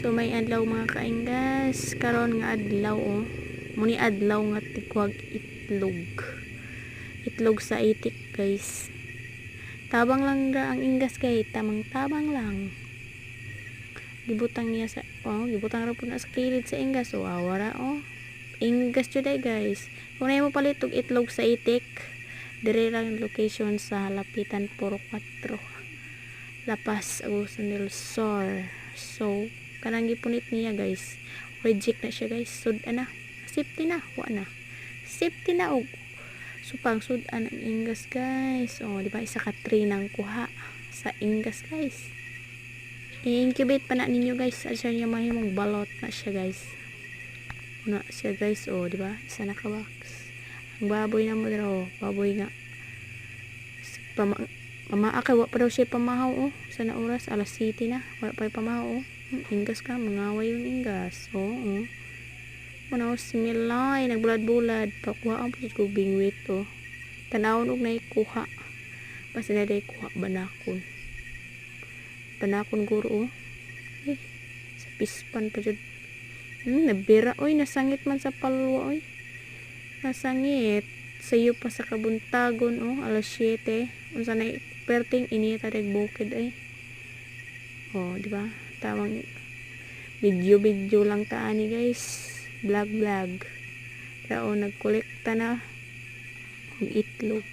So may adlaw mga kaingas, karon nga adlaw oh. Muni adlaw nga tikwag itlog. Itlog sa itik guys. Tabang lang ra ang ingas kay tamang tabang lang. Gibutang niya sa oh, gibutang ra pud na sa kilid sa ingas oh, awara oh. Ingas jud guys. Kung mo palit og itlog sa itik, dire lang ang location sa Lapitan Puro 4. Lapas Agusan del Sur. So, kanang gipunit niya guys. Reject na siya guys. Sud na. Safety na. Wa na. Safety na og supang sud ang ingas guys. Oh, di ba isa ka 3 nang kuha sa ingas guys. I-incubate pa na ninyo guys. Asa niya mahimong balot na siya guys. Una siya guys. Oh, di ba? Isa na ka box. Ang baboy na mo daw. Baboy nga. Pama Mamaa kay wa pa daw siya pamahaw oh. Sa na oras alas 7 na. Wala pa pamahaw oh. Hmm, Ingas ka, mangaway yung ingas. Oo. Oh, oh. Muna si Milay, nagbulad-bulad. Pakuha ang po ko bingwit oh. Tanawon og na ikuha. Basta na day kuha banakon. Banakon guro oh. Eh, sa pispan pa dyan. Hmm, nabira oy, nasangit man sa palwa oy. Nasangit. Sayo pa sa kabuntagon oh, alas 7. Unsa na perting inita reg bukid ay. Oh, di ba? Tawang video video lang ta ani guys. Vlog vlog. Pero nagkolekta na ang itlog.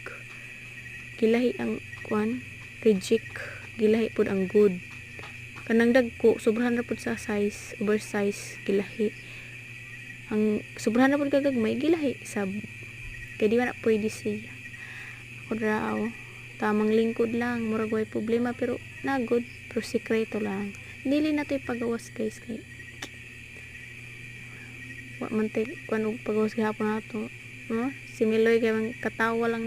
Gilahi ang kwan, reject. Gilahi pud ang good. Kanang dagko, sobrahan na pud sa size, oversize, gilahi. Ang sobrahan na pud kagagmay, gilahi sab. Kaya di ba na pwede siya. Ako raw, tamang lingkod lang, murag way problema, pero na good, pero sikreto lang. Dili na to pagawas guys, kay wa man tay kuan og pagawas gihapon nato. No? Si Miloy kay katawa lang